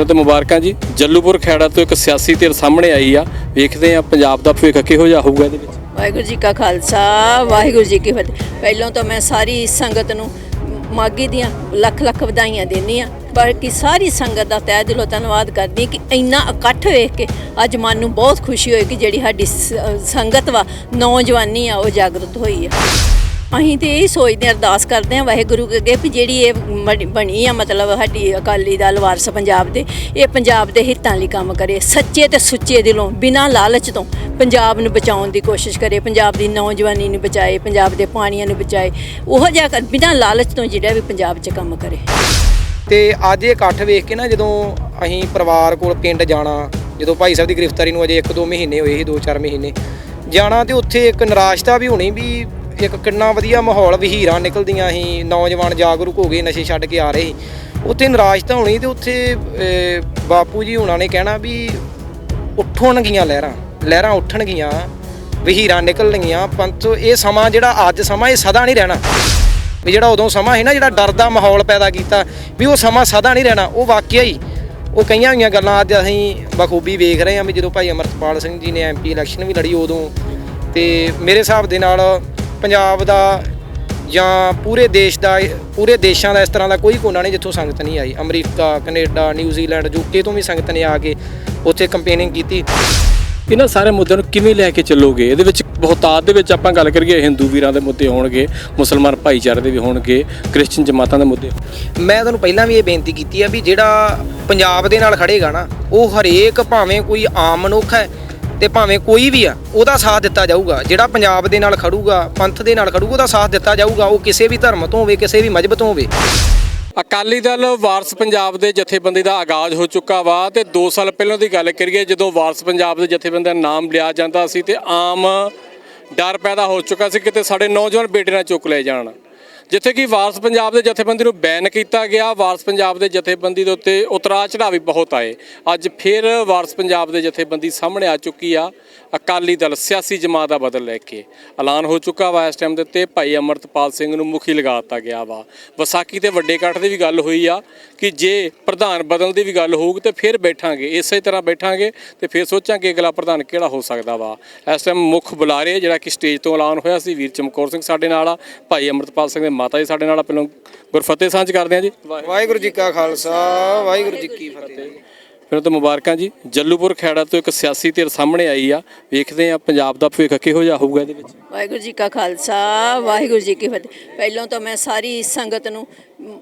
ਫਿਰ ਤਾਂ ਮੁਬਾਰਕਾਂ ਜੀ। ਜੱਲੂਪੁਰ ਖੈੜਾ ਤੋਂ ਇੱਕ ਸਿਆਸੀ ਧਿਰ ਸਾਹਮਣੇ ਆਈ ਆ। ਵੇਖਦੇ ਆ ਪੰਜਾਬ ਦਾ ਭਵਿੱਖ ਕਿਹੋ ਜਿਹਾ ਹੋਊਗਾ ਇਹਦੇ ਵਿੱਚ। ਵਾਹਿਗੁਰੂ ਜੀ ਕਾ ਖਾਲਸਾ, ਵਾਹਿਗੁਰੂ ਜੀ ਕੀ ਫਤਿਹ। ਪਹਿਲਾਂ ਤਾਂ ਮੈਂ ਸਾਰੀ ਸੰਗਤ ਨੂੰ ਮਾਗੀ ਦੀਆਂ ਲੱਖ ਲੱਖ ਵਧਾਈਆਂ ਦਿੰਦੀ ਆ ਕਿ ਸਾਰੀ ਸੰਗਤ ਦਾ ਤਹਿ ਦਿਲੋਂ ਧੰਨਵਾਦ ਕਰਦੀ ਕਿ ਇੰਨਾ ਇਕੱਠ ਵੇਖ ਕੇ ਅੱਜ ਮਨ ਨੂੰ ਬਹੁਤ ਖੁਸ਼ੀ ਹੋਈ ਕਿ ਜਿਹੜੀ ਸਾਡੀ ਸੰਗਤ ਵਾ, ਨੌਜਵਾਨੀ ਆ, ਉਹ ਜਾਗਰੂਕ ਹੋਈ ਆ। ਅਸੀਂ ਤੇ ਇਹ ਸੋਚਦੇ ਹਾਂ, ਅਰਦਾਸ ਕਰਦੇ ਹਾਂ ਵਾਹਿਗੁਰੂ ਅੱਗੇ ਵੀ ਜਿਹੜੀ ਇਹ ਬਣੀ- ਬਣੀ ਆ, ਮਤਲਬ ਸਾਡੀ ਅਕਾਲੀ ਦਲ, ਵਾਰਸ ਪੰਜਾਬ ਦੇ, ਇਹ ਪੰਜਾਬ ਦੇ ਹਿੱਤਾਂ ਲਈ ਕੰਮ ਕਰੇ, ਸੱਚੇ ਤੇ ਸੁੱਚੇ ਦਿਲੋਂ, ਬਿਨਾਂ ਲਾਲਚ ਤੋਂ ਪੰਜਾਬ ਨੂੰ ਬਚਾਉਣ ਦੀ ਕੋਸ਼ਿਸ਼ ਕਰੇ, ਪੰਜਾਬ ਦੀ ਨੌਜਵਾਨੀ ਨੂੰ ਬਚਾਏ, ਪੰਜਾਬ ਦੇ ਪਾਣੀਆਂ ਨੂੰ ਬਚਾਏ, ਉਹ ਜਿਹਾ ਕਰ- ਬਿਨਾਂ ਲਾਲਚ ਤੋਂ ਜਿਹੜਾ ਵੀ ਪੰਜਾਬ 'ਚ ਕੰਮ ਕਰੇ। ਤੇ ਅੱਜ ਇਹ ਇਕੱਠ ਵੇਖ ਕੇ ਨਾ ਜਦੋਂ ਅਸੀਂ ਪਰਿਵਾਰ ਕੋਲ ਪਿੰਡ ਜਾਣਾ, ਜਦੋਂ ਭਾਈ ਸਾਹਿਬ ਦੀ ਗ੍ਰਿਫਤਾਰੀ ਨੂੰ ਅਜੇ 1-2 ਮਹੀਨੇ ਹੋਏ ਸੀ 2-4 ਮਹੀਨੇ, ਜਾਣਾ ਤੇ ਉੱਥੇ ਇੱਕ ਨਿਰਾਸ਼ਤਾ ਵੀ ਹੋਣੀ ਵੀ ਇੱਕ ਕਿੰਨਾ ਵਧੀਆ ਮਾਹੌਲ ਵਹੀਰਾਂ ਨਿਕਲਦੀਆਂ ਸੀ, ਨੌਜਵਾਨ ਜਾਗਰੂਕ ਹੋ ਗਏ, ਨਸ਼ੇ ਛੱਡ ਕੇ ਆ ਰਹੇ ਸੀ। ਉੱਥੇ ਨਿਰਾਸ਼ਤਾ ਹੋਣੀ ਤੇ ਉੱਥੇ ਬਾਪੂ ਜੀ ਹੁਣਾਂ ਨੇ ਕਹਿਣਾ ਵੀ ਉੱਠਣਗੀਆਂ ਲਹਿਰਾਂ ਲਹਿਰਾਂ ਉੱਠਣਗੀਆਂ ਵਹੀਰਾਂ ਨਿਕਲਣਗੀਆਂ, ਪੰਤੋ ਇਹ ਸਮਾਂ ਜਿਹੜਾ ਅੱਜ ਸਮਾਂ, ਇਹ ਸਦਾ ਨਹੀਂ ਰਹਿਣਾ। ਵੀ ਜਿਹੜਾ ਉਦੋਂ ਸਮਾਂ ਸੀ ਨਾ, ਜਿਹੜਾ ਡਰ ਦਾ ਮਾਹੌਲ ਪੈਦਾ ਕੀਤਾ, ਵੀ ਉਹ ਸਮਾਂ ਸਦਾ ਨਹੀਂ ਰਹਿਣਾ, ਉਹ ਵਾਕਿਆ ਹੀ ਉਹ ਕਈਆਂ ਹੋਈਆਂ ਗੱਲਾਂ ਅੱਜ ਅਸੀਂ ਬਖੂਬੀ ਵੇਖ ਰਹੇ ਹਾਂ ਵੀ ਜਦੋਂ ਭਾਈ ਅਮਰਤਪਾਲ ਸਿੰਘ ਜੀ ਨੇ ਐਮਪੀ ਇਲੈਕਸ਼ਨ ਵੀ ਲੜੀ ਉਦੋਂ ਤੇ ਮੇਰੇ ਹਿਸਾਬ ਦੇ ਨਾਲ ਪੰਜਾਬ ਦਾ ਜਾਂ ਪੂਰੇ ਦੇਸ਼ ਦਾ ਪੂਰੇ ਦੇਸ਼ਾਂ ਦਾ ਇਸ ਤਰ੍ਹਾਂ ਦਾ ਕੋਈ ਕੋਨਾ ਨਹੀਂ ਜਿੱਥੋਂ ਸੰਗਤ ਨਹੀਂ ਆਈ। America Canada New Zealand UK ਤੋਂ ਵੀ ਸੰਗਤ ਨੇ ਆ ਕੇ ਉੱਥੇ ਕੰਪੇਨਿੰਗ ਕੀਤੀ। ਇਹਨਾਂ ਸਾਰੇ ਮੁੱਦਿਆਂ ਨੂੰ ਕਿਵੇਂ ਲੈ ਕੇ ਚੱਲੋਗੇ? ਇਹਦੇ ਵਿੱਚ ਬਹੁਤਾਤ ਦੇ ਵਿੱਚ ਆਪਾਂ ਗੱਲ ਕਰੀਏ ਹਿੰਦੂ ਵੀਰਾਂ ਦੇ ਮੁੱਦੇ ਹੋਣਗੇ ਮੁਸਲਮਾਨ ਭਾਈਚਾਰੇ ਦੇ ਵੀ ਹੋਣਗੇ ਕ੍ਰਿਸਚੀਅਨ ਜਮਾਤਾਂ ਦੇ ਮੁੱਦੇ। ਮੈਂ ਤੁਹਾਨੂੰ ਪਹਿਲਾਂ ਵੀ ਇਹ ਬੇਨਤੀ ਕੀਤੀ ਆ ਵੀ ਜਿਹੜਾ ਪੰਜਾਬ ਦੇ ਨਾਲ ਖੜੇਗਾ ਨਾ ਉਹ ਹਰੇਕ ਭਾਵੇਂ ਕੋਈ ਆਮ ਮਨੁੱਖ ਹੈ ਤੇ ਭਾਵੇਂ ਕੋਈ ਵੀ ਆ, ਉਹਦਾ ਸਾਥ ਦਿੱਤਾ ਜਾਊਗਾ। ਜਿਹੜਾ ਪੰਜਾਬ ਦੇ ਨਾਲ ਖੜੂਗਾ, ਪੰਥ ਦੇ ਨਾਲ ਖੜੂਗਾ, ਉਹਦਾ ਸਾਥ ਦਿੱਤਾ ਜਾਊਗਾ। ਉਹ ਕਿਸੇ ਵੀ ਧਰਮ ਤੋਂ ਹੋਵੇ, ਕਿਸੇ ਵੀ ਮਜ਼ਹਬ ਤੋਂ ਹੋਵੇ। ਅਕਾਲੀ ਦਲ ਵਾਰਸ ਪੰਜਾਬ ਦੇ ਜਥੇਬੰਦੀ ਦਾ ਆਗਾਜ਼ ਹੋ ਚੁੱਕਾ ਵਾ ਤੇ 2 ਸਾਲ ਪਹਿਲਾਂ ਦੀ ਗੱਲ ਕਰੀਏ, ਜਦੋਂ ਵਾਰਸ ਪੰਜਾਬ ਦੇ ਜਥੇਬੰਦੀ ਦਾ ਨਾਮ ਲਿਆ ਜਾਂਦਾ ਸੀ ਤੇ ਆਮ ਡਰ ਪੈਦਾ ਹੋ ਚੁੱਕਾ ਸੀ ਕਿਤੇ ਸਾਡੇ ਨੌਜਵਾਨ ਬੇਟੇ ਨਾਲ ਚੁੱਕ ਲਏ ਜਾਣ। ਜਿੱਥੇ ਕਿ ਵਾਰਸ ਪੰਜਾਬ ਦੇ ਜਥੇਬੰਦੀ ਨੂੰ ਬੈਨ ਕੀਤਾ ਗਿਆ, ਵਾਰਸ ਪੰਜਾਬ ਦੇ ਜਥੇਬੰਦੀ ਦੇ ਉੱਤੇ ਉਤਰਾ ਚੜਾਅ ਵੀ ਬਹੁਤ ਆਏ। ਅੱਜ ਫਿਰ ਵਾਰਸ ਪੰਜਾਬ ਦੇ ਜਥੇਬੰਦੀ ਸਾਹਮਣੇ ਆ ਚੁੱਕੀ ਆ। ਅਕਾਲੀ ਦਲ ਸਿਆਸੀ ਜਮਾਤ ਦਾ ਬਦਲ ਲੈ ਕੇ ਐਲਾਨ ਹੋ ਚੁੱਕਾ ਵਾ ਇਸ ਟਾਈਮ ਦੇ ਉੱਤੇ। ਭਾਈ ਅਮਰਤਪਾਲ ਸਿੰਘ ਨੂੰ ਮੁਖੀ ਲਗਾ ਦਿੱਤਾ ਗਿਆ ਵਾ। ਵਿਸਾਖੀ ਤੇ ਵੱਡੇ ਇਕੱਠ ਦੀ ਵੀ ਗੱਲ ਹੋਈ ਆ। ਕਿ ਜੇ ਪ੍ਰਧਾਨ ਬਦਲ ਦੀ ਵੀ ਗੱਲ ਹੋਊਗੀ ਤੇ ਫਿਰ ਬੈਠਾਂਗੇ, ਇਸੇ ਤਰ੍ਹਾਂ ਬੈਠਾਂਗੇ ਤੇ ਫਿਰ ਸੋਚਾਂਗੇ ਅਗਲਾ ਪ੍ਰਧਾਨ ਕਿਹੜਾ ਹੋ ਸਕਦਾ ਵਾ। ਇਸ ਟਾਈਮ ਮੁੱਖ ਬੁਲਾਰੇ ਜਿਹੜਾ ਕਿ ਸਟੇਜ ਤੋਂ ਐਲਾਨ ਹੋਇਆ ਸੀ, ਵੀਰ ਚਮਕੌਰ ਸਿੰਘ ਸਾਡੇ ਨਾਲ ਆ, ਭਾਈ ਅਮਰਤਪਾਲ ਸਿੰਘ ਦੇ ਮਾਤਾ ਜੀ ਸਾਡੇ ਨਾਲ ਪਹਿਲਾਂ ਗੁਰਫਤਿਹ ਸਾਂਝ ਕਰਦੇ ਆ ਜੀ। ਵਾਹਿਗੁਰੂ ਜੀ ਕਾ ਖਾਲਸਾ, ਵਾਹਿਗੁਰੂ ਜੀ ਕੀ ਫਤਿਹ। ਫਿਰ ਤਾਂ ਮੁਬਾਰਕਾਂ ਜੀ। ਜੱਲੂਪੁਰ ਖੈੜਾ ਤੋਂ ਇੱਕ ਸਿਆਸੀ ਧਿਰ ਸਾਹਮਣੇ ਆਈ ਆ। ਵੇਖਦੇ ਆ ਪੰਜਾਬ ਦਾ ਭਵਿੱਖ ਕਿਹੋ ਜਿਹਾ ਹੋਊਗਾ ਇਹਦੇ ਵਿੱਚ। ਵਾਹਿਗੁਰੂ ਜੀ ਕਾ ਖਾਲਸਾ ਵਾਹਿਗੁਰੂ ਜੀ ਕੀ ਫਤਿਹ। ਪਹਿਲਾਂ ਤਾਂ ਮੈਂ ਸਾਰੀ ਸੰਗਤ ਨੂੰ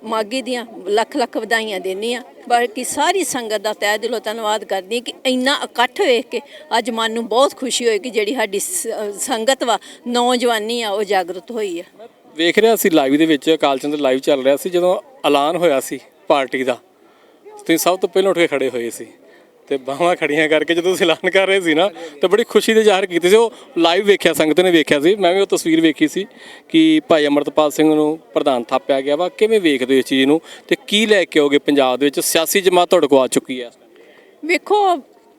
ਮਾਗੀ ਦੀਆਂ ਲੱਖ ਲੱਖ ਵਧਾਈਆਂ ਦਿੰਦੀ ਆ ਬਾਕੀ ਸਾਰੀ ਸੰਗਤ ਦਾ ਤਹਿ ਦਿਲੋਂ ਧੰਨਵਾਦ ਕਰਦੀ ਕਿ ਇੰਨਾ ਇਕੱਠ ਵੇਖ ਕੇ ਅੱਜ ਮਨ ਨੂੰ ਬਹੁਤ ਖੁਸ਼ੀ ਹੋਈ ਕਿ ਜਿਹੜੀ ਸਾਡੀ ਸੰਗਤ ਵਾ ਨੌਜਵਾਨੀ ਆ ਉਹ ਜਾਗਰੂਕ ਹੋਈ ਆ। ਵੇਖ ਰਿਹਾ ਸੀ ਲਾਈਵ ਦੇ ਵਿੱਚ ਅਕਾਲ ਚੰਦ ਲਾਈਵ ਚੱਲ ਰਿਹਾ ਸੀ ਜਦੋਂ ਐਲਾਨ ਹੋਇਆ ਸੀ ਪਾਰਟੀ ਦਾ। ਤੁਸੀਂ ਸਭ ਤੋਂ ਪਹਿਲਾਂ ਉੱਠ ਕੇ ਖੜੇ ਹੋਏ ਸੀ ਤੇ ਬਾਹਾਂ ਖੜੀਆਂ ਕਰਕੇ ਜਦੋਂ ਤੁਸੀਂ ਐਲਾਨ ਕਰ ਰਹੇ ਸੀ ਨਾ, ਤੇ ਬੜੀ ਖੁਸ਼ੀ ਦੇ ਜ਼ਾਹਰ ਕੀਤੀ ਸੀ। ਉਹ ਲਾਈਵ ਵੇਖਿਆ, ਸੰਗਤ ਨੇ ਵੇਖਿਆ ਸੀ। ਮੈਂ ਵੀ ਉਹ ਤਸਵੀਰ ਵੇਖੀ ਸੀ ਕਿ ਭਾਈ ਅਮਰਤਪਾਲ ਸਿੰਘ ਨੂੰ ਪ੍ਰਧਾਨ ਥਾਪਿਆ ਗਿਆ ਵਾ। ਕਿਵੇਂ ਵੇਖਦੇ ਹੋ ਇਸ ਚੀਜ਼ ਨੂੰ ਤੇ ਕੀ ਲੈ ਕੇ ਆਓਗੇ ਪੰਜਾਬ ਦੇ ਵਿੱਚ? ਸਿਆਸੀ ਜਮਾਤ ਤੁਹਾਡੇ ਕੋਲ ਆ ਚੁੱਕੀ ਹੈ। ਵੇਖੋ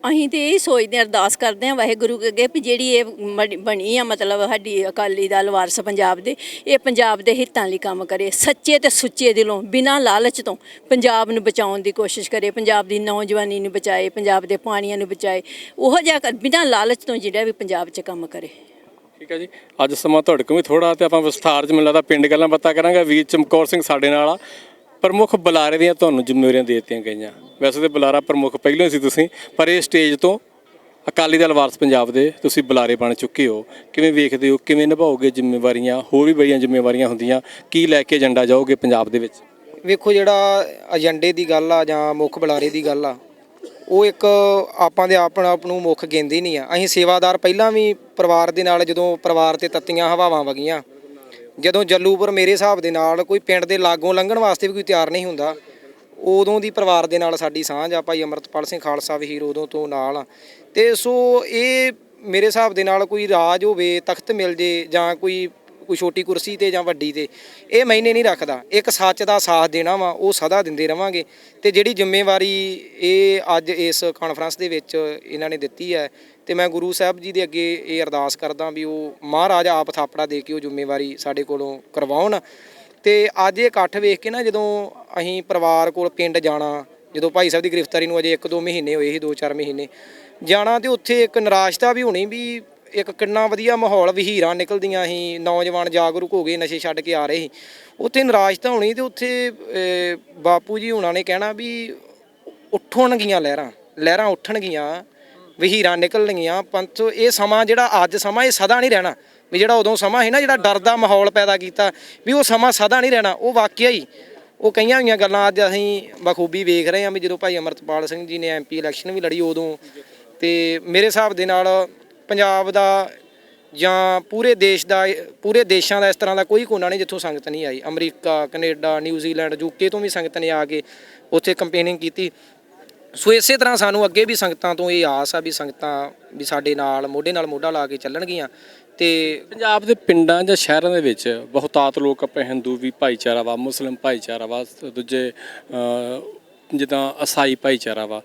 ਅਸੀਂ ਤੇ ਇਹ ਸੋਚਦੇ ਹਾਂ, ਅਰਦਾਸ ਕਰਦੇ ਹਾਂ ਵਾਹਿਗੁਰੂ ਅੱਗੇ ਵੀ ਜਿਹੜੀ ਇਹ ਬਣੀ- ਬਣੀ ਆ, ਮਤਲਬ ਸਾਡੀ ਅਕਾਲੀ ਦਲ ਵਾਰਸ ਪੰਜਾਬ ਦੇ, ਇਹ ਪੰਜਾਬ ਦੇ ਹਿੱਤਾਂ ਲਈ ਕੰਮ ਕਰੇ, ਸੱਚੇ ਤੇ ਸੁੱਚੇ ਦਿਲੋਂ, ਬਿਨਾਂ ਲਾਲਚ ਤੋਂ ਪੰਜਾਬ ਨੂੰ ਬਚਾਉਣ ਦੀ ਕੋਸ਼ਿਸ਼ ਕਰੇ, ਪੰਜਾਬ ਦੀ ਨੌਜਵਾਨੀ ਨੂੰ ਬਚਾਏ, ਪੰਜਾਬ ਦੇ ਪਾਣੀਆਂ ਨੂੰ ਬਚਾਏ, ਉਹ ਜਿਹਾ ਕਰ- ਬਿਨਾਂ ਲਾਲਚ ਤੋਂ ਜਿਹੜਾ ਵੀ ਪੰਜਾਬ 'ਚ ਕੰਮ ਕਰੇ। ਠੀਕ ਹੈ ਜੀ। ਅੱਜ ਸਮਾਂ ਤੁਹਾਡੇ ਕੋਲ ਵੀ ਥੋੜਾ ਤੇ ਆਪਾਂ ਵਿਸਥਾਰ ਚ ਮੈਨੂੰ ਲੱਗਦਾ ਪਿੰਡ ਗੱਲਾਂ ਬਾਤਾਂ ਕਰਾਂਗੇ। ਵੀਰ ਚਮਕੌਰ ਸਿੰਘ ਸਾਡੇ ਨਾਲ ਆ। ਪ੍ਰਮੁੱਖ ਬੁਲਾਰੇ ਦੀਆਂ ਤੁਹਾਨੂੰ ਜ਼ਿੰਮੇਵਾਰੀਆਂ ਦੇ ਦਿੱਤੀਆਂ ਗਈਆਂ। ਵੈਸੇ ਤੇ ਬੁਲਾਰਾ ਪ੍ਰਮੁੱਖ ਪਹਿਲਾਂ ਹੀ ਸੀ ਤੁਸੀਂ, ਪਰ ਇਹ ਸਟੇਜ ਤੋਂ ਅਕਾਲੀ ਦਲ ਵਾਰਸ ਪੰਜਾਬ ਦੇ ਤੁਸੀਂ ਬੁਲਾਰੇ ਬਣ ਚੁੱਕੇ ਹੋ। ਕਿਵੇਂ ਵੇਖਦੇ ਹੋ, ਕਿਵੇਂ ਨਿਭਾਓਗੇ ਜ਼ਿੰਮੇਵਾਰੀਆਂ? ਹੋਰ ਵੀ ਬੜੀਆਂ ਜ਼ਿੰਮੇਵਾਰੀਆਂ ਹੁੰਦੀਆਂ। ਕੀ ਲੈ ਕੇ ਏਜੰਡਾ ਜਾਓਗੇ ਪੰਜਾਬ ਦੇ ਵਿੱਚ? ਵੇਖੋ ਜਿਹੜਾ ਏਜੰਡੇ ਦੀ ਗੱਲ ਆ ਜਾਂ ਮੁੱਖ ਬੁਲਾਰੇ ਦੀ ਗੱਲ ਆ, ਉਹ ਇੱਕ ਆਪਾਂ ਦੇ ਆਪਣਾ ਆਪ ਨੂੰ ਮੁੱਖ ਗਿੰਦੇ ਨਹੀਂ ਆ। ਅਸੀਂ ਸੇਵਾਦਾਰ ਪਹਿਲਾਂ ਵੀ ਪਰਿਵਾਰ ਦੇ ਨਾਲ ਜਦੋਂ ਪਰਿਵਾਰ ਤੇ ਤੱਤੀਆਂ ਹਵਾਵਾਂ ਵਗੀਆਂ ਜਦੋਂ ਜੱਲੂਪੁਰ ਮੇਰੇ ਹਿਸਾਬ ਦੇ ਨਾਲ ਕੋਈ ਪਿੰਡ ਦੇ ਲਾਗੋਂ ਲੰਘਣ ਵਾਸਤੇ ਵੀ ਕੋਈ ਤਿਆਰ ਨਹੀਂ ਹੁੰਦਾ, ਉਦੋਂ ਦੀ ਪਰਿਵਾਰ ਦੇ ਨਾਲ ਸਾਡੀ ਸਾਂਝ ਆ, ਭਾਈ ਅਮਰਤਪਾਲ ਸਿੰਘ ਖਾਲਸਾ ਵਹੀਰ ਉਦੋਂ ਤੋਂ ਨਾਲ ਆ। ਤੇ ਸੋ ਇਹ ਮੇਰੇ ਹਿਸਾਬ ਦੇ ਨਾਲ ਕੋਈ ਰਾਜ ਹੋਵੇ, ਤਖਤ ਮਿਲ ਜੇ ਜਾਂ ਕੋਈ ਕੋਈ ਛੋਟੀ ਕੁਰਸੀ ਤੇ ਜਾਂ ਵੱਡੀ ਤੇ, ਇਹ ਮੈਨੇ ਨਹੀਂ ਰੱਖਦਾ। ਇੱਕ ਸੱਚ ਦਾ ਸਾਥ ਦੇਣਾ ਵਾ, ਉਹ ਸਦਾ ਦਿੰਦੇ ਰਵਾਂਗੇ। ਤੇ ਜਿਹੜੀ ਜ਼ਿੰਮੇਵਾਰੀ ਇਹ ਅੱਜ ਇਸ ਕਾਨਫਰੰਸ ਦੇ ਵਿੱਚ ਇਹਨਾਂ ਨੇ ਦਿੱਤੀ ਹੈ, ਤੇ ਮੈਂ ਗੁਰੂ ਸਾਹਿਬ ਜੀ ਦੇ ਅੱਗੇ ਇਹ ਅਰਦਾਸ ਕਰਦਾ ਵੀ ਉਹ ਮਹਾਰਾਜ ਆਪ ਥਾਪੜਾ ਦੇ ਕੇ ਉਹ ਜ਼ਿੰਮੇਵਾਰੀ ਸਾਡੇ ਕੋਲੋਂ ਕਰਵਾਉਣ। ਤੇ ਅੱਜ ਇਹ ਇਕੱਠ ਵੇਖ ਕੇ ਨਾ ਜਦੋਂ ਅਸੀਂ ਪਰਿਵਾਰ ਕੋਲ ਪਿੰਡ ਜਾਣਾ, ਜਦੋਂ ਭਾਈ ਸਾਹਿਬ ਦੀ ਗ੍ਰਿਫਤਾਰੀ ਨੂੰ ਅਜੇ 1-2 ਮਹੀਨੇ ਹੋਏ ਸੀ 2-4 ਮਹੀਨੇ, ਜਾਣਾ ਤੇ ਉੱਥੇ ਇੱਕ ਨਿਰਾਸ਼ਤਾ ਵੀ ਹੋਣੀ ਵੀ ਇੱਕ ਕਿੰਨਾ ਵਧੀਆ ਮਾਹੌਲ ਵਹੀਰਾਂ ਨਿਕਲਦੀਆਂ ਸੀ, ਨੌਜਵਾਨ ਜਾਗਰੂਕ ਹੋ ਗਏ, ਨਸ਼ੇ ਛੱਡ ਕੇ ਆ ਰਹੇ ਸੀ। ਉੱਥੇ ਨਿਰਾਸ਼ਤਾ ਹੋਣੀ ਤੇ ਉੱਥੇ ਬਾਪੂ ਜੀ ਹੁਣਾਂ ਨੇ ਕਹਿਣਾ ਵੀ ਉੱਠਣਗੀਆਂ ਲਹਿਰਾਂ ਲਹਿਰਾਂ ਉੱਠਣਗੀਆਂ, ਵਹੀਰਾਂ ਨਿਕਲਣਗੀਆਂ, ਪੰਥ ਇਹ ਸਮਾਂ ਜਿਹੜਾ ਅੱਜ ਸਮਾਂ, ਇਹ ਸਦਾ ਨਹੀਂ ਰਹਿਣਾ। ਵੀ ਜਿਹੜਾ ਉਦੋਂ ਸਮਾਂ ਸੀ ਨਾ, ਜਿਹੜਾ ਡਰ ਦਾ ਮਾਹੌਲ ਪੈਦਾ ਕੀਤਾ, ਵੀ ਉਹ ਸਮਾਂ ਸਦਾ ਨਹੀਂ ਰਹਿਣਾ, ਉਹ ਵਾਕਿਆ ਹੀ ਉਹ ਕਈਆਂ ਹੋਈਆਂ ਗੱਲਾਂ ਅੱਜ ਅਸੀਂ ਬਖੂਬੀ ਵੇਖ ਰਹੇ ਹਾਂ ਵੀ ਜਦੋਂ ਭਾਈ ਅਮਰਤਪਾਲ ਸਿੰਘ ਜੀ ਨੇ ਐਮਪੀ ਇਲੈਕਸ਼ਨ ਵੀ ਲੜੀ ਉਦੋਂ ਤੇ ਮੇਰੇ ਹਿਸਾਬ ਦੇ ਨਾਲ ਪੰਜਾਬ ਦਾ ਜਾਂ ਪੂਰੇ ਦੇਸ਼ ਦਾ, ਪੂਰੇ ਦੇਸ਼ਾਂ ਦਾ ਇਸ ਤਰ੍ਹਾਂ ਦਾ ਕੋਈ ਕੋਨਾ ਨਹੀਂ ਜਿੱਥੋਂ ਸੰਗਤ ਨਹੀਂ ਆਈ। America, Canada New Zealand UK ਤੋਂ ਵੀ ਸੰਗਤ ਨੇ ਆ ਕੇ ਉੱਥੇ ਕੰਪੇਨਿੰਗ ਕੀਤੀ। ਸੋ ਇਸੇ ਤਰ੍ਹਾਂ ਸਾਨੂੰ ਅੱਗੇ ਵੀ ਸੰਗਤਾਂ ਤੋਂ ਇਹ ਆਸ ਆ ਵੀ ਸੰਗਤਾਂ ਵੀ ਸਾਡੇ ਨਾਲ, ਮੋਢੇ ਨਾਲ ਮੋਢਾ ਲਾ ਕੇ ਚੱਲਣਗੀਆਂ ਤੇ ਪੰਜਾਬ ਦੇ ਪਿੰਡਾਂ ਜਾਂ ਸ਼ਹਿਰਾਂ ਦੇ ਵਿੱਚ ਬਹੁਤਾਤ ਲੋਕ ਆਪਣੇ ਹਿੰਦੂ ਵੀ ਭਾਈਚਾਰਾ ਵਾ, ਮੁਸਲਿਮ ਭਾਈਚਾਰਾ ਵਾ, ਦੂਜੇ ਜਿੱਦਾਂ ਅਸਾਈ ਭਾਈਚਾਰਾ ਵਾ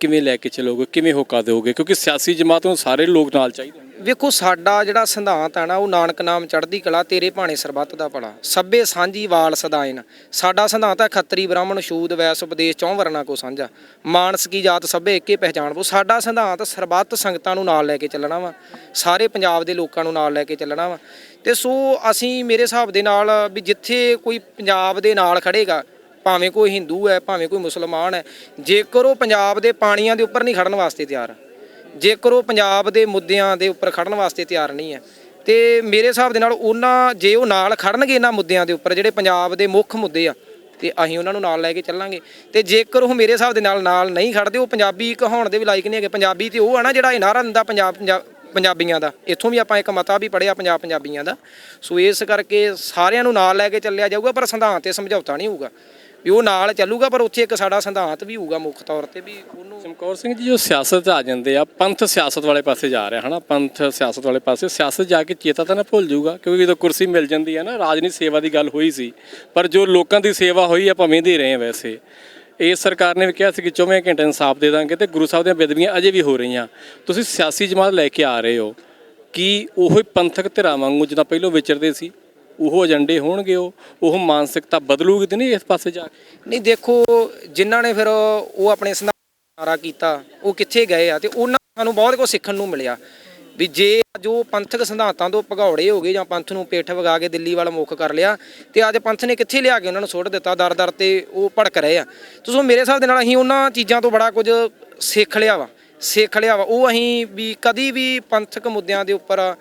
ਕਿਵੇਂ ਲੈ ਕੇ ਚਲੋਗੇ, ਕਿਵੇਂ ਹੋਕਾ ਦਿਓਗੇ? ਕਿਉਂਕਿ ਸਿਆਸੀ ਜਮਾਤ ਨੂੰ ਸਾਰੇ ਲੋਕ ਨਾਲ ਚਾਹੀਦੇ ਨੇ ਵੇਖੋ, ਸਾਡਾ ਜਿਹੜਾ ਸਿਧਾਂਤ ਹੈ ਨਾ, ਉਹ ਨਾਨਕ ਨਾਮ ਚੜ੍ਹਦੀ ਕਲਾ, ਤੇਰੇ ਭਾਣੇ ਸਰਬੱਤ ਦਾ ਭਲਾ। ਸਭੇ ਸਾਂਝੀ ਵਾਲ ਸਦਾਇਨ। ਸਾਡਾ ਸਿਧਾਂਤ ਹੈ ਖੱਤਰੀ ਬ੍ਰਾਹਮਣ ਸ਼ੂਦ ਵੈਸ, ਉਪਦੇਸ਼, ਚੌਂ ਵਰਨਾ ਕੋ ਸਾਂਝਾ। ਮਾਨਸ ਕੀ ਜਾਤ ਸਭੇ ਇੱਕੇ ਪਹਿਚਾਣ ਬੋ। ਸਾਡਾ ਸਿਧਾਂਤ ਸਰਬੱਤ ਸੰਗਤਾਂ ਨੂੰ ਨਾਲ ਲੈ ਕੇ ਚੱਲਣਾ ਵਾ। ਸਾਰੇ ਪੰਜਾਬ ਦੇ ਲੋਕਾਂ ਨੂੰ ਨਾਲ ਲੈ ਕੇ ਚੱਲਣਾ ਵਾ। ਤੇ ਸੋ, ਅਸੀਂ ਮੇਰੇ ਹਿਸਾਬ ਦੇ ਨਾਲ ਵੀ ਜਿੱਥੇ ਕੋਈ ਪੰਜਾਬ ਦੇ ਨਾਲ ਖੜੇਗਾ ਭਾਵੇਂ ਕੋਈ ਹਿੰਦੂ ਹੈ, ਭਾਵੇਂ ਕੋਈ ਮੁਸਲਮਾਨ ਹੈ, ਜੇਕਰ ਉਹ ਪੰਜਾਬ ਦੇ ਪਾਣੀਆਂ ਦੇ ਉੱਪਰ ਨਹੀਂ ਖੜਨ ਵਾਸਤੇ ਤਿਆਰ, ਜੇਕਰ ਉਹ ਪੰਜਾਬ ਦੇ ਮੁੱਦਿਆਂ ਦੇ ਉੱਪਰ ਖੜਨ ਵਾਸਤੇ ਤਿਆਰ ਨਹੀਂ ਹੈ, ਤੇ ਮੇਰੇ ਹਿਸਾਬ ਦੇ ਨਾਲ ਉਹਨਾਂ, ਜੇ ਉਹ ਨਾਲ ਖੜਨਗੇ ਇਹਨਾਂ ਮੁੱਦਿਆਂ ਦੇ ਉੱਪਰ, ਜਿਹੜੇ ਪੰਜਾਬ ਦੇ ਮੁੱਖ ਮੁੱਦੇ ਆ, ਤੇ ਅਸੀਂ ਉਹਨਾਂ ਨੂੰ ਨਾਲ ਲੈ ਕੇ ਚੱਲਾਂਗੇ, ਤੇ ਜੇਕਰ ਉਹ ਮੇਰੇ ਹਿਸਾਬ ਦੇ ਨਾਲ ਨਾਲ ਨਹੀਂ ਖੜਦੇ, ਉਹ ਪੰਜਾਬੀ ਕਹਾਉਣ ਦੇ ਵੀ ਲਾਇਕ ਨਹੀਂ ਹੈਗੇ, ਪੰਜਾਬੀ ਤੇ ਉਹ ਆ ਨਾ ਜਿਹੜਾ ਇਹ ਨਾਰਾ ਦਿੰਦਾ ਪੰਜਾਬ ਪੰਜਾਬ, ਪੰਜਾਬੀਆਂ ਦਾ, ਇੱਥੋਂ ਵੀ ਆਪਾਂ ਇੱਕ ਮਤਾ ਵੀ ਪੜਿਆ ਪੰਜਾਬ ਪੰਜਾਬੀਆਂ ਦਾ, ਸੋ ਇਸ ਕਰਕੇ ਸਾਰਿਆਂ ਨੂੰ ਨਾਲ ਲੈ ਕੇ ਚੱਲਿਆ ਜਾਊਗਾ, ਪਰ ਸਿਧਾਂਤ ਤੇ ਸਮਝੌਤਾ ਨਹੀਂ ਹੋਊਗਾ। ਵੀ ਉਹ ਨਾਲ ਚੱਲੂਗਾ, ਪਰ ਉੱਥੇ ਇੱਕ ਸਾਡਾ ਸਿਧਾਂਤ ਵੀ ਹੋਊਗਾ ਮੁੱਖ ਤੌਰ ਤੇ ਵੀ ਉਹਨੂੰ ਚਮਕੌਰ ਸਿੰਘ ਜੀ, ਜੋ ਸਿਆਸਤ ਆ ਜਾਂਦੇ ਆ, ਪੰਥ ਸਿਆਸਤ ਵਾਲੇ ਪਾਸੇ ਜਾ ਰਿਹਾ, ਹਨਾ? ਪੰਥ ਸਿਆਸਤ ਵਾਲੇ ਪਾਸੇ, ਸਿਆਸਤ ਜਾ ਕੇ ਚੇਤਾ ਤਾਂ ਨਾ ਭੁੱਲ ਜਾਊਗਾ, ਕਿਉਂਕਿ ਜਦੋਂ ਕੁਰਸੀ ਮਿਲ ਜਾਂਦੀ ਹੈ ਨਾ ਰਾਜਨੀਤੀ ਸੇਵਾ ਦੀ ਗੱਲ ਹੋਈ ਸੀ, ਪਰ ਜੋ ਲੋਕਾਂ ਦੀ ਸੇਵਾ ਹੋਈ ਆ, ਭਾਵੇਂ ਦੇ ਰਹੇ ਆ ਵੈਸੇ ਇਸ ਸਰਕਾਰ ਨੇ ਵੀ ਕਿਹਾ ਸੀ ਕਿ 24 ਘੰਟੇ ਇਨਸਾਫ ਦੇ ਦਾਂਗੇ ਤੇ ਗੁਰੂ ਸਾਹਿਬ ਦੀਆਂ ਬੇਦਬੀਆਂ ਅਜੇ ਵੀ ਹੋ ਰਹੀਆਂ। ਤੁਸੀਂ ਸਿਆਸੀ ਜਮਾਤ ਲੈ ਕੇ ਆ ਰਹੇ ਹੋ, ਕਿ ਉਹੀ ਪੰਥਕ ਧਿਰਾਂ ਵਾਂਗੂ ਜਿੱਦਾਂ ਪਹਿਲਾਂ ਵਿਚਰਦੇ ਸੀ? ਉਹ ਏਜੰਡੇ ਹੋਣਗੇ ਉਹ ਉਹ ਮਾਨਸਿਕਤਾ ਬਦਲੂਗੀ ਤੇ ਨਹੀਂ ਇਸ ਪਾਸੇ ਜਾ ਕੇ? ਨਹੀਂ, ਦੇਖੋ, ਜਿਨ੍ਹਾਂ ਨੇ ਫਿਰ ਉਹ ਆਪਣੇ ਸੰਧਾਰਾ ਕੀਤਾ, ਉਹ ਕਿੱਥੇ ਗਏ ਆ ਤੇ ਉਹਨਾਂ ਨੂੰ ਸਾਨੂੰ ਬਹੁਤ ਕੁਝ ਸਿੱਖਣ ਨੂੰ ਮਿਲਿਆ। ਵੀ ਜੇ ਜੋ ਪੰਥਕ ਸਿਧਾਂਤਾਂ ਤੋਂ ਭਗੌੜੇ ਹੋ ਗਏ ਜਾਂ ਪੰਥ ਨੂੰ ਪੇਠ ਵਗਾ ਕੇ ਦਿੱਲੀ ਵੱਲ ਮੁੱਖ ਕਰ ਲਿਆ ਤੇ ਅੱਜ ਪੰਥ ਨੇ ਕਿੱਥੇ ਲਿਆ ਕੇ ਉਹਨਾਂ ਨੂੰ ਸੁੱਟ ਦਿੱਤਾ, ਦਰ ਦਰ ਤੇ ਉਹ ਭੜਕ ਰਹੇ ਆ। ਤੁਸੀਂ ਮੇਰੇ ਹਿਸਾਬ ਦੇ ਨਾਲ ਅਸੀਂ ਉਹਨਾਂ ਚੀਜ਼ਾਂ ਤੋਂ ਬੜਾ ਕੁਝ ਸਿੱਖ ਲਿਆ ਵਾ, ਸਿੱਖ ਲਿਆ ਵਾ। ਉਹ ਅਸੀਂ ਵੀ ਕਦੀ ਵੀ ਪੰਥਕ ਮੁੱਦਿਆਂ ਦੇ ਉੱਪਰ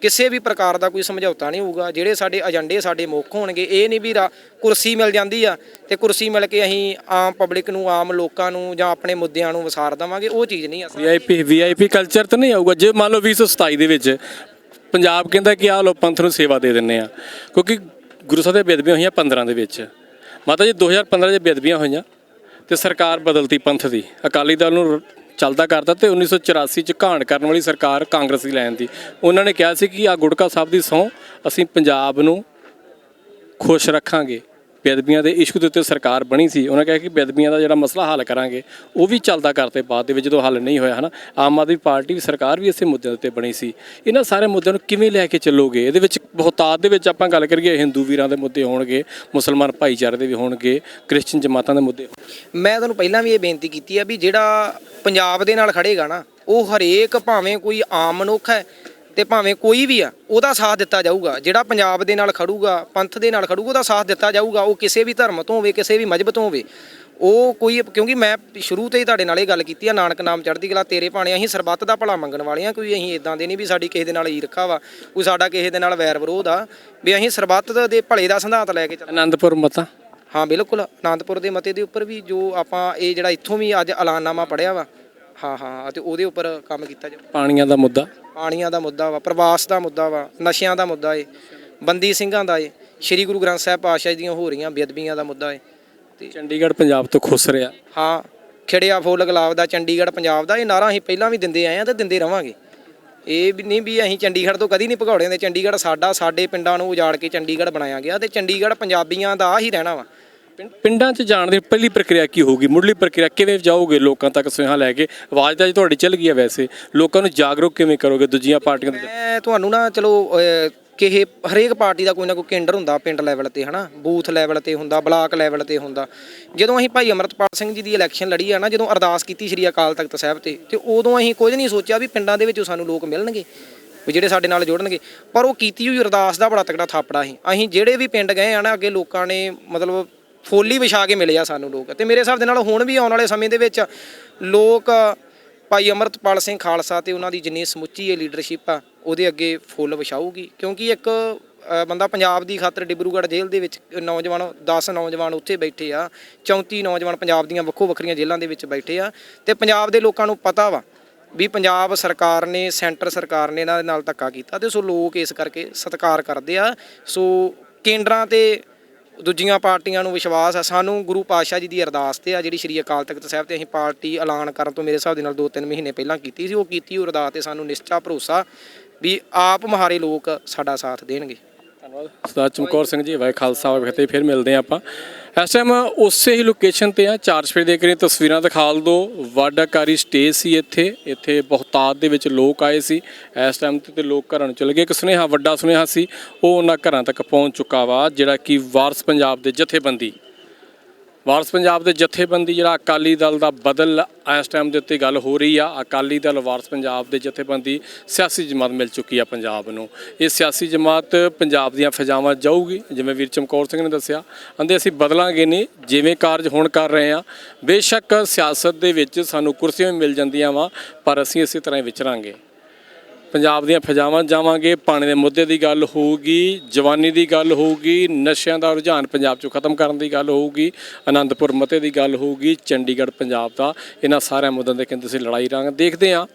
ਕਿਸੇ ਵੀ ਪ੍ਰਕਾਰ ਦਾ ਕੋਈ ਸਮਝੌਤਾ ਨਹੀਂ ਹੋਊਗਾ। ਜਿਹੜੇ ਸਾਡੇ ਏਜੰਡੇ ਸਾਡੇ ਮੁੱਖ ਹੋਣਗੇ, ਇਹ ਨਹੀਂ ਵੀ ਰਾ- ਕੁਰਸੀ ਮਿਲ ਜਾਂਦੀ ਆ ਤੇ ਕੁਰਸੀ ਮਿਲ ਕੇ ਅਸੀਂ ਆਮ ਪਬਲਿਕ ਨੂੰ, ਆਮ ਲੋਕਾਂ ਨੂੰ ਜਾਂ ਆਪਣੇ ਮੁੱਦਿਆਂ ਨੂੰ ਵਿਸਾਰ ਦੇਵਾਂਗੇ, ਉਹ ਚੀਜ਼ ਨਹੀਂ ਅਸਲ ਵੀਆਈਪੀ ਵੀਆਈਪੀ ਕਲਚਰ ਤਾਂ ਨਹੀਂ ਆਊਗਾ। ਜੇ ਮੰਨ ਲਓ 2027 ਦੇ ਵਿੱਚ ਪੰਜਾਬ ਕਹਿੰਦਾ ਕਿ ਆਹ ਲੋ ਪੰਥ ਨੂੰ ਸੇਵਾ ਦੇ ਦਿੰਨੇ ਆ, ਕਿਉਂਕਿ ਗੁਰੂ ਸਾਹਿਬ ਦੇ ਬੇਦਬੀਆਂ ਹੋਈਆਂ 15 ਦੇ ਵਿੱਚ। ਮਾਤਾ ਜੀ 2015 ਦੇ ਬੇਦਬੀਆਂ ਹੋਈਆਂ ਤੇ ਸਰਕਾਰ ਬਦਲਤੀ ਪੰਥ ਦੀ। ਅਕਾਲੀ ਦਲ ਨੂੰ ਚੱਲਦਾ ਕਰਦਾ ਤੇ 1984 ਚ ਘਾਣ ਕਰਨ ਵਾਲੀ ਸਰਕਾਰ ਕਾਂਗਰਸੀ ਲੈਣ ਦੀ। ਉਹਨਾਂ ਨੇ ਕਿਹਾ ਸੀ ਕਿ ਆ ਗੁੜਕਾ ਸਾਹਿਬ ਦੀ ਸਹੁੰ ਅਸੀਂ ਪੰਜਾਬ ਨੂੰ ਖੁਸ਼ ਰੱਖਾਂਗੇ। ਬੇਅਦਬੀਆਂ ਦੇ ਇਸ਼ੂ ਦੇ ਉੱਤੇ ਸਰਕਾਰ ਬਣੀ ਸੀ, ਉਹਨਾਂ ਕਿਹਾ ਕਿ ਬੇਅਦਬੀਆਂ ਦਾ ਜਿਹੜਾ ਮਸਲਾ ਹੱਲ ਕਰਾਂਗੇ, ਉਹ ਵੀ ਚੱਲਦਾ ਕਰਤੇ ਬਾਅਦ ਦੇ ਵਿੱਚ ਜਦੋਂ ਹੱਲ ਨਹੀਂ ਹੋਇਆ ਹਨਾ, ਆਮ ਆਦਮੀ ਪਾਰਟੀ ਵੀ ਸਰਕਾਰ ਵੀ ਇਸੇ ਮੁੱਦੇ ਉੱਤੇ ਬਣੀ ਸੀ। ਇਹਨਾਂ ਸਾਰੇ ਮੁੱਦਿਆਂ ਨੂੰ ਕਿਵੇਂ ਲੈ ਕੇ ਚੱਲੋਗੇ? ਇਹਦੇ ਵਿੱਚ ਬਹੁਤਾਤ ਦੇ ਵਿੱਚ ਆਪਾਂ ਗੱਲ ਕਰੀਏ, ਹਿੰਦੂ ਵੀਰਾਂ ਦੇ ਮੁੱਦੇ ਹੋਣਗੇ, ਮੁਸਲਮਾਨ ਭਾਈਚਾਰੇ ਦੇ ਵੀ ਹੋਣਗੇ ਕ੍ਰਿਸਚੀਅਨ ਜਮਾਤਾਂ ਦੇ ਮੁੱਦੇ ਮੈਂ ਤੁਹਾਨੂੰ ਪਹਿਲਾਂ ਵੀ ਇਹ ਬੇਨਤੀ ਕੀਤੀ ਆ ਵੀ ਜਿਹੜਾ ਪੰਜਾਬ ਦੇ ਨਾਲ ਖੜੇਗਾ ਨਾ, ਉਹ ਹਰੇਕ ਭਾਵੇਂ ਕੋਈ ਆਮ ਮਨੁੱਖ ਹੈ ਤੇ ਭਾਵੇਂ ਕੋਈ ਵੀ ਆ ਉਹਦਾ ਸਾਥ ਦਿੱਤਾ ਜਾਊਗਾ। ਜਿਹੜਾ ਪੰਜਾਬ ਦੇ ਨਾਲ ਖੜੂਗਾ ਪੰਥ ਦੇ ਨਾਲ ਖੜੂਗਾ ਉਹਦਾ ਸਾਥ ਦਿੱਤਾ ਜਾਊਗਾ। ਉਹ ਕਿਸੇ ਵੀ ਧਰਮ ਤੋਂ ਹੋਵੇ ਕਿਸੇ ਵੀ ਮਜਬ ਤੋਂ ਹੋਵੇ। ਉਹ ਕੋਈ ਕਿਉਂਕਿ ਮੈਂ ਸ਼ੁਰੂ ਤੋਂ ਹੀ ਤੁਹਾਡੇ ਨਾਲ ਇਹ ਗੱਲ ਕੀਤੀ ਆ ਨਾਨਕ ਨਾਮ ਚੜ੍ਹਦੀ ਕਲਾ ਤੇਰੇ ਭਾਣੇ ਅਸੀਂ ਸਰਬੱਤ ਦਾ ਭਲਾ ਮੰਗਣ ਵਾਲੇ ਆ ਕੋਈ ਅਸੀਂ ਇਦਾਂ ਦੇ ਨਹੀਂ ਵੀ ਸਾਡੀ ਕਿਸੇ ਦੇ ਨਾਲ ਈਰਖਾ ਵਾ ਕੋਈ ਸਾਡਾ ਕਿਸੇ ਦੇ ਨਾਲ ਵੈਰ ਵਿਰੋਧ ਆ ਵੀ ਅਸੀਂ ਸਰਬੱਤ ਦੇ ਭਲੇ ਦਾ ਸਿਧਾਂਤ ਲੈ ਕੇ ਚੱਲ ਆਨੰਦਪੁਰ ਮਤਾ ਹਾਂ ਬਿਲਕੁਲ। ਆਨੰਦਪੁਰ ਦੇ ਮਤੇ ਦੇ ਉੱਪਰ ਵੀ ਜੋ ਆਪਾਂ ਇਹ ਜਿਹੜਾ ਇੱਥੋਂ ਵੀ ਅੱਜ ਐਲਾਨਨਾਮਾ ਪੜਿਆ ਵਾ ਹਾਂ ਹਾਂ ਅਤੇ ਉਹਦੇ ਉੱਪਰ ਕੰਮ ਕੀਤਾ ਜਾ ਪਾਣੀਆਂ ਦਾ ਮੁੱਦਾ। ਪਾਣੀਆਂ ਦਾ ਮੁੱਦਾ ਵਾ ਪ੍ਰਵਾਸ ਦਾ ਮੁੱਦਾ ਵਾ ਨਸ਼ਿਆਂ ਦਾ ਮੁੱਦਾ ਏ ਬੰਦੀ ਸਿੰਘਾਂ ਦਾ ਏ ਸ੍ਰੀ ਗੁਰੂ ਗ੍ਰੰਥ ਸਾਹਿਬ ਪਾਤਸ਼ਾਹ ਜੀ ਦੀਆਂ ਹੋ ਰਹੀਆਂ ਬੇਅਦਬੀਆਂ ਦਾ ਮੁੱਦਾ ਏ ਤੇ ਚੰਡੀਗੜ੍ਹ ਪੰਜਾਬ ਤੋਂ ਖੁੱਸ ਰਿਹਾ। ਹਾਂ ਖਿੜਿਆ ਫੁੱਲ ਗੁਲਾਬ ਦਾ ਚੰਡੀਗੜ੍ਹ ਪੰਜਾਬ ਦਾ ਇਹ ਨਾਰਾ ਅਸੀਂ ਪਹਿਲਾਂ ਵੀ ਦਿੰਦੇ ਆਏ ਆ ਤੇ ਦਿੰਦੇ ਰਵਾਂਗੇ। ਇਹ ਵੀ ਨਹੀਂ ਵੀ ਅਸੀਂ ਚੰਡੀਗੜ੍ਹ ਤੋਂ ਕਦੀ ਨਹੀਂ ਭਗੌੜੇ ਦੇ ਚੰਡੀਗੜ੍ਹ ਸਾਡਾ ਸਾਡੇ ਪਿੰਡਾਂ ਨੂੰ ਉਜਾੜ ਕੇ ਚੰਡੀਗੜ੍ਹ ਬਣਾਇਆ ਗਿਆ ਤੇ ਚੰਡੀਗੜ੍ਹ ਪੰਜਾਬੀਆਂ ਦਾ ਹੀ ਰਹਿਣਾ ਵਾ। ਪਿੰਡਾਂ? 'ਚ ਜਾਣ ਦੀ ਪਹਿਲੀ ਪ੍ਰਕਿਰਿਆ ਕੀ ਹੋਊਗੀ? ਮੁੱਢਲੀ ਪ੍ਰਕਿਰਿਆ ਕਿਵੇਂ ਜਾਓਗੇ ਲੋਕਾਂ ਤੱਕ ਸੁਨੇਹਾ ਲੈ ਕੇ? ਆਵਾਜ਼ ਤਾਂ ਜੀ ਤੁਹਾਡੀ ਚੱਲ ਗਈ ਹੈ ਵੈਸੇ। ਲੋਕਾਂ ਨੂੰ ਜਾਗਰੂਕ ਕਿਵੇਂ ਕਰੋਗੇ ਦੂਜੀਆਂ ਪਾਰਟੀਆਂ ਦੇ ਮੈਂ ਤੁਹਾਨੂੰ ਨਾ ਚਲੋ ਅਹ, ਕਿਸੇ ਹਰੇਕ ਪਾਰਟੀ ਦਾ ਕੋਈ ਨਾ ਕੋਈ ਕੇਂਦਰ ਹੁੰਦਾ ਪਿੰਡ ਲੈਵਲ ਤੇ ਹਨਾ? ਬੂਥ ਲੈਵਲ ਤੇ ਹੁੰਦਾ ਬਲਾਕ ਲੈਵਲ ਤੇ ਹੁੰਦਾ। ਜਦੋਂ ਅਸੀਂ ਭਾਈ ਅਮਰਤਪਾਲ ਸਿੰਘ ਜੀ ਦੀ ਇਲੈਕਸ਼ਨ ਲੜੀ ਆ ਨਾ ਜਦੋਂ ਅਰਦਾਸ ਕੀਤੀ ਸ਼੍ਰੀ ਅਕਾਲ ਤਖਤ ਸਾਹਿਬ ਤੇ ਤੇ ਉਦੋਂ ਅਸੀਂ ਕੁਝ ਨਹੀਂ ਸੋਚਿਆ ਵੀ ਪਿੰਡਾਂ ਦੇ ਵਿੱਚੋਂ ਸਾਨੂੰ ਲੋਕ ਮਿਲਣਗੇ ਵੀ ਜਿਹੜੇ ਸਾਡੇ ਨਾਲ ਜੁੜਨਗੇ। ਪਰ ਉਹ ਕੀਤੀ ਹੋਈ ਅਰਦਾਸ ਦਾ ਬੜਾ ਤਕੜਾ ਥਾਪੜਾ ਸੀ। ਅਸੀਂ ਜਿਹੜੇ ਵੀ ਪਿੰਡ ਗਏ ਆ ਨਾ ਅੱਗੇ ਲੋਕਾਂ ਨੇ ਮਤਲਬ ਫੋਲੀ ਵਿਛਾ ਕੇ ਮਿਲੇ ਆ ਸਾਨੂੰ ਲੋਕ। ਤੇ ਮੇਰੇ ਹਿਸਾਬ ਦੇ ਨਾਲ ਹੁਣ ਵੀ ਆਉਣ ਵਾਲੇ ਸਮੇਂ ਦੇ ਵਿੱਚ ਲੋਕ, ਭਾਈ ਅਮਰਤਪਾਲ ਸਿੰਘ ਖਾਲਸਾ ਤੇ ਉਹਨਾਂ ਦੀ ਜਿੰਨੀ ਸਮੁੱਚੀ ਇਹ ਲੀਡਰਸ਼ਿਪ ਆ, ਉਹਦੇ ਅੱਗੇ ਫੁੱਲ ਵਿਛਾਊਗੀ। ਕਿਉਂਕਿ ਇੱਕ ਬੰਦਾ ਪੰਜਾਬ ਦੀ ਖਾਤਰ ਡਿਬਰੂਗੜ੍ਹ ਜੇਲ੍ਹ ਦੇ ਵਿੱਚ ਨੌਜਵਾਨ 10 ਨੌਜਵਾਨ ਉੱਥੇ ਬੈਠੇ ਆ 34 ਨੌਜਵਾਨ ਪੰਜਾਬ ਦੀਆਂ ਵੱਖੋ ਵੱਖਰੀਆਂ ਜੇਲ੍ਹਾਂ ਦੇ ਵਿੱਚ ਬੈਠੇ ਆ, ਤੇ ਪੰਜਾਬ ਦੇ ਲੋਕਾਂ ਨੂੰ ਪਤਾ ਵਾ ਵੀ ਪੰਜਾਬ ਸਰਕਾਰ ਨੇ, ਸੈਂਟਰ ਸਰਕਾਰ ਨੇ ਇਹਨਾਂ ਦੇ ਨਾਲ ਧੱਕਾ ਕੀਤਾ ਤੇ ਸੋ ਲੋਕ ਇਸ ਕਰਕੇ ਸਤਿਕਾਰ ਕਰਦੇ ਆ। ਸੋ ਕੇਂਦਰਾਂ ਤੇ ਦੂਜੀਆਂ ਪਾਰਟੀਆਂ ਨੂੰ ਵਿਸ਼ਵਾਸ ਆ ਸਾਨੂੰ ਗੁਰੂ ਪਾਤਸ਼ਾਹ ਜੀ ਦੀ ਅਰਦਾਸ ਤੇ ਆ, ਜਿਹੜੀ ਸ਼੍ਰੀ ਅਕਾਲ ਤਖਤ ਸਾਹਿਬ ਤੇ ਅਸੀਂ ਪਾਰਟੀ ਐਲਾਨ ਕਰਨ ਤੋਂ ਮੇਰੇ ਹਿਸਾਬ ਦੇ ਨਾਲ 2-3 ਮਹੀਨੇ ਪਹਿਲਾਂ ਕੀਤੀ ਸੀ, ਉਹ ਕੀਤੀ, ਉਹ ਅਰਦਾਸ ਤੇ ਸਾਨੂੰ ਨਿਸ਼ਚਾ ਭਰੋਸਾ ਵੀ ਆਪ ਮਹਾਰੇ ਲੋਕ ਸਾਡਾ ਸਾਥ ਦੇਣਗੇ। ਧੰਨਵਾਦ ਸਰਦਾਰ ਚਮਕੌਰ ਸਿੰਘ ਜੀ, ਵਾਹਿ ਖਾਲਸਾ, ਵਾਹਿ ਫਤਿਹ, ਫਿਰ ਮਿਲਦੇ ਹਾਂ ਆਪਾਂ। ਇਸ ਟਾਈਮ ਉਸੇ ਹੀ ਲੋਕੇਸ਼ਨ ਤੇ ਆ, ਚਾਰ ਸਪੇਰ ਦੇ ਕਰੀ ਤਸਵੀਰਾਂ ਦਿਖਾ ਦੋ। ਵਾਡਾਕਾਰੀ ਸਟੇਜ ਸੀ ਇੱਥੇ ਇੱਥੇ ਬਹੁਤਾਤ ਦੇ ਵਿੱਚ ਲੋਕ ਆਏ ਸੀ। ਇਸ ਟਾਈਮ ਤੇ ਲੋਕ ਘਰਾਂ ਨੂੰ ਚਲੇ ਗਏ। ਇੱਕ ਸੁਨੇਹਾ, ਵੱਡਾ ਸੁਨੇਹਾ ਸੀ, ਉਹ ਉਹਨਾਂ ਘਰਾਂ ਤੱਕ ਪਹੁੰਚ ਚੁੱਕਾ ਵਾ, ਜਿਹੜਾ ਕਿ ਵਾਰਸ ਪੰਜਾਬ ਦੇ ਜਥੇਬੰਦੀ ਵਾਰਸ ਪੰਜਾਬ ਦੇ ਜਥੇਬੰਦੀ ਜਿਹੜਾ ਅਕਾਲੀ ਦਲ ਦਾ ਬਦਲ ਇਸ ਟਾਈਮ ਦੇ ਉੱਤੇ ਗੱਲ ਹੋ ਰਹੀ ਆ, ਅਕਾਲੀ ਦਲ ਵਾਰਸ ਪੰਜਾਬ ਦੇ ਜਥੇਬੰਦੀ ਸਿਆਸੀ ਜਮਾਤ ਮਿਲ ਚੁੱਕੀ ਆ ਪੰਜਾਬ ਨੂੰ। ਇਹ ਸਿਆਸੀ ਜਮਾਤ ਪੰਜਾਬ ਦੀਆਂ ਫਜ਼ਾਵਾਂ ਜਾਊਗੀ, ਜਿਵੇਂ ਵੀਰ ਚਮਕੌਰ ਸਿੰਘ ਨੇ ਦੱਸਿਆ। ਕਹਿੰਦੇ ਅਸੀਂ ਬਦਲਾਂਗੇ ਨਹੀਂ, ਜਿਵੇਂ ਕਾਰਜ ਹੁਣ ਕਰ ਰਹੇ ਆ। ਬੇਸ਼ੱਕ ਸਿਆਸਤ ਦੇ ਵਿੱਚ ਸਾਨੂੰ ਕੁਰਸੀਆਂ ਵੀ ਮਿਲ ਜਾਂਦੀਆਂ ਵਾ, ਪਰ ਅਸੀਂ ਇਸੇ ਤਰ੍ਹਾਂ ਹੀ ਵਿਚਰਾਂਗੇ। ਪੰਜਾਬ ਦੀਆਂ ਫਜਾਵਾਂ ਜਾਵਾਂਗੇ, ਪਾਣੀ ਦੇ ਮੁੱਦੇ ਦੀ ਗੱਲ ਹੋਊਗੀ, ਜਵਾਨੀ ਦੀ ਗੱਲ ਹੋਊਗੀ, ਨਸ਼ਿਆਂ ਦਾ ਰੁਝਾਨ ਪੰਜਾਬ 'ਚੋਂ ਖਤਮ ਕਰਨ ਦੀ ਗੱਲ ਹੋਊਗੀ ਆਨੰਦਪੁਰ ਮਤੇ ਦੀ ਗੱਲ ਹੋਊਗੀ, ਚੰਡੀਗੜ੍ਹ ਪੰਜਾਬ ਦਾ, ਇਹਨਾਂ ਸਾਰਿਆਂ ਮੁੱਦਿਆਂ ਦੇ ਕਹਿੰਦੇ ਅਸੀਂ ਲੜਾਈ ਰਾਂਗੇ ਦੇਖਦੇ ਹਾਂ।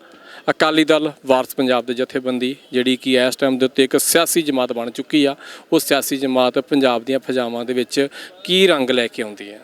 ਅਕਾਲੀ ਦਲ, ਵਾਰਸ ਪੰਜਾਬ ਦੇ ਜਥੇਬੰਦੀ, ਜਿਹੜੀ ਕਿ ਇਸ ਟਾਈਮ ਦੇ ਉੱਤੇ ਇੱਕ ਸਿਆਸੀ ਜਮਾਤ ਬਣ ਚੁੱਕੀ ਆ, ਉਹ ਸਿਆਸੀ ਜਮਾਤ ਪੰਜਾਬ ਦੀਆਂ ਫਜਾਵਾਂ ਦੇ ਵਿੱਚ ਕੀ ਰੰਗ ਲੈ ਕੇ ਆਉਂਦੀ ਹੈ?